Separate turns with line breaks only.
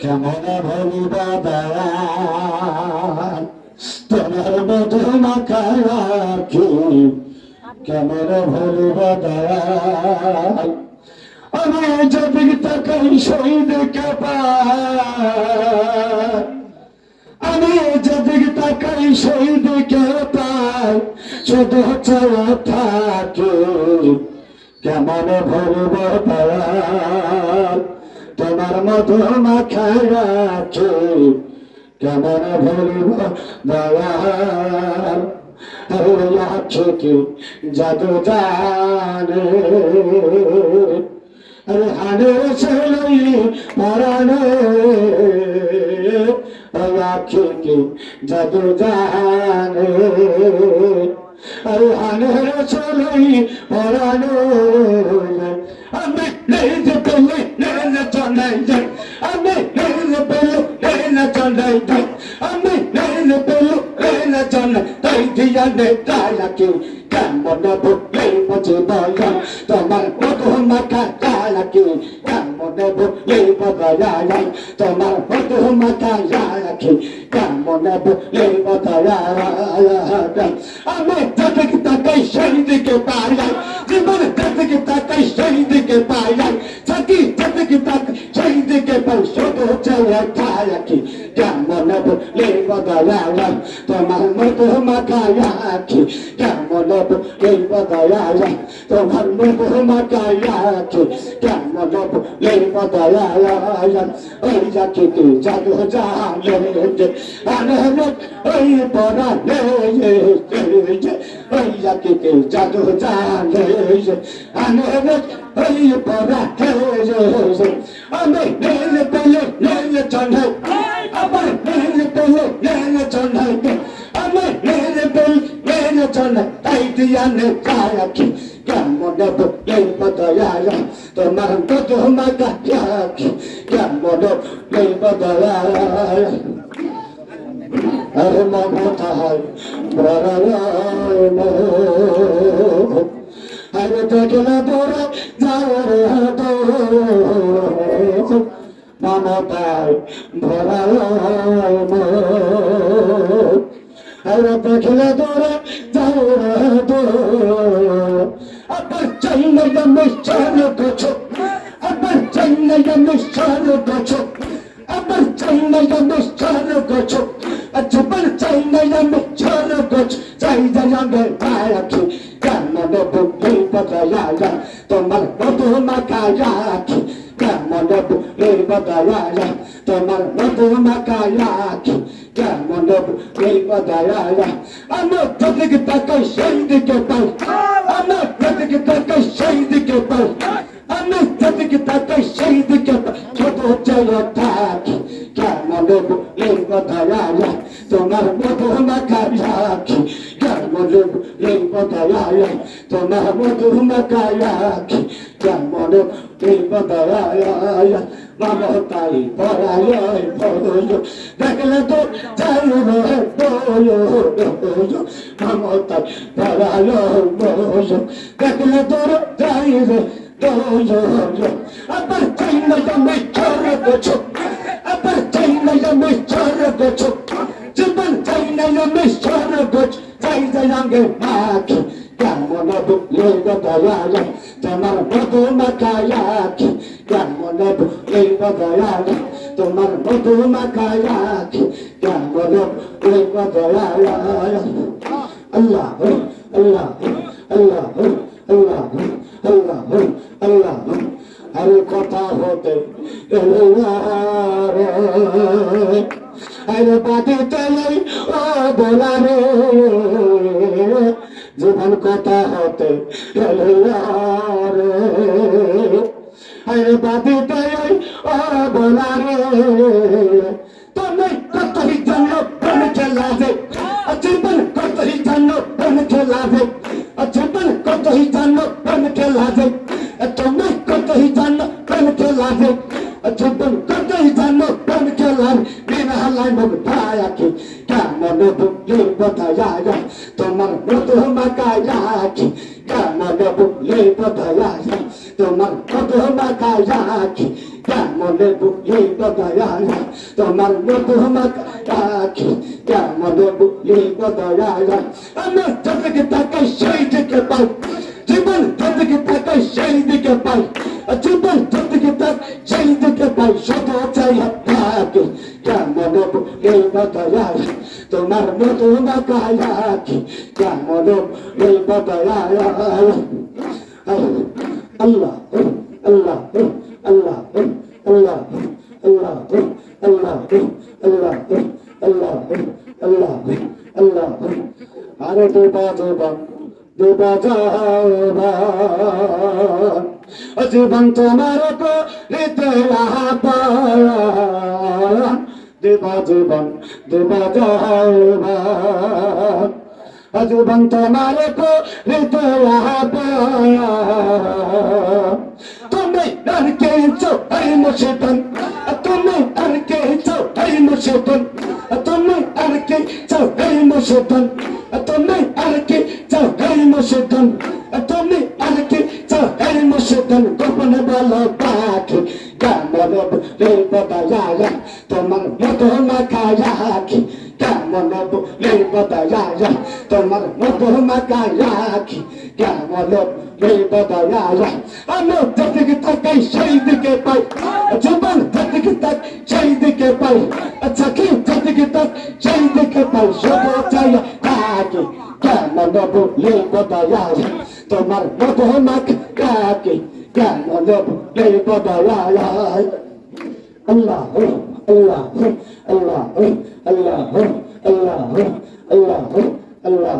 কেমন ভুলিব দয়াল তোমার মধু মাখায়াকি কেমন ভুলিব দয়াল আমি যদি তাকাই শহীদকে পাই আমি যদি তাকাই শহীদকে পাই শুধু চাওয়া থাকে। কেমন ভুলব দয়াল তোমার মাখায় রাখে কেমন ভুলব দয়াল? কি জাদু জানে। আরে হানে চলাই পরানে আছে কি জাদু জানে। আরে হানে চলাই পরানে আমি যে পেলে আমি যে পেলে নেই না চলাই যাই আমি যে পেলে নেই না চলাই তাই দিয়া নে তোমার মাখা তালাকে কেমন বুকে তোমার তাকাই সেই দিকে থাকি দিকে শুধু চাওয়া তালাকে কেমন বুকে বদয়া তোমার মধু মাখা তালাকে কেমন বুকে বদয়া তোমার মধু মাখা তালাকে কেমন বুকে বদয়া ওই যাকে তুই জাদু জানে আনে ওই পড়া ওই যাকে তুই জাদু জানে আনে ওই পড়া আমি নেলে চন্ডে আবার নেলে পেলে নেলে চন্ডে আমি নেলে পেলে নেলে চন্ডে তাই দিয়া নে কায়াকি কেমন এই বদলায় তোমার কত মাকা কেমন এই বদলায় আর মমতায় বড়ায় আর দেখলে আর দেখলে পরে যাও রে আবার চাই না মিশ্রণ করছ আবার চাই না মিশ্রণ করছ আবার চাই না মিশ্রণ করছ আচ্ছা চাই না মিশ্রণ করছ চাই জানাবে রাখি, কেমন বুদ্ধি বদলায়া তোমার মধু মাখায়া রাখি তোমার মাখায়া রাখি। কেমন বুদ্ধি বদলায়া আমার প্রতিকে তাকাই সেই দিকে পাই আমার প্রতিকে তাকাই সেই দিকে পাই আমি প্রতিকে তাকাই সেই দিকে ছোট চল থাকি কেমন বুদ্ধি বদলায়া তোমার মধু মাখায়া রাখি কেমন বুদ্ধি বদলায়া তোমার মধু মাখায়া রাখি বদলায়া মমতাই পরায় দেখলে তো মমতাই পরায় দেখলে তোর বয় আবার চাই না তুমি চরে গেছো আবার চাই না তুমি চরে গেছো জীবন চাই না তুমি চরে গেছো চাই জানাঙ্গে মাখি। কেমন বুঝলে বদলায় তোমার মধু মাখায়াকি কেমন বুঝলে বদলায় তোমার মধু মাখায়াকি কেমন বুঝলে বদলায় আল্লাহ আল্লাহ আল্লাহ আল্লাহ আল্লাহ আল্লাহ আর কথা হতে আর বাদে চলাই ও বলা রে জীবন কথা হতে আরে। বাদে চলাই ও বলা রে তুমি কতই জানো প্রেম খেলা যে জীবন কতই জানো প্রেম খেলা যে জীবন কতই জানো প্রেম খেলা যে তুমি কতই জানো প্রেম খেলা যে জীবন কতই জানো প্রেম খেলা বিনা হালাই মনে বুকলি কথা যায় তোমার প্রথম কাজাকি মনে বুকলি কথা যায় তোমার প্রথম কাজাকি মনে বুকলি কথা যায় তোমার প্রথম কাজাকি মনে বুকলি কথা যায় আমি তোকে তাকে সেই থেকে পাই জীবন থেকে তাকে সেই দিকে পাই জীবন থেকে তার সেই দিকে পাই শত চাই আপনাকে কেমন এই কথা যায় তোমার মতো মাকি কেমনে বদয়া আল্লাহ আল্লাহ আল্লাহ আল্লাহ আল্লাহ আল্লাহ আল্লাহ আল্লাহ আল্লাহ আল্লাহ আরে দেবা দেবা দেবা যাবা জীবন তোমার রিতে দেবা জীবন দেবা যাবা জীবন তোমার কো রিতে তুমি আর কে চো এই মুশিতন তুমি আর কে চো এই মুশিতন তুমি আর কে চো এই মুশিতন মরব নির্বতা যায়া তোমার মতো মাথা রাখি কেমন নির্বতা যায়া তোমার মতো মাথা রাখি কেমন নির্বতা যায়া আমি যেদিকে তাকাই সেই দিকে পাই জীবন যেদিকে তাক সেই দিকে পাই আচ্ছা কি যেদিকে তাক সেই দিকে পাই সদা চাইয়া রাখি কেমন নির্বতা যায়া তোমার মতো মাথা রাখি কেমন এই বাবা লালাই আল্লাহ আল্লাহ আল্লাহ আল্লাহ আল্লাহ আল্লাহ আল্লাহ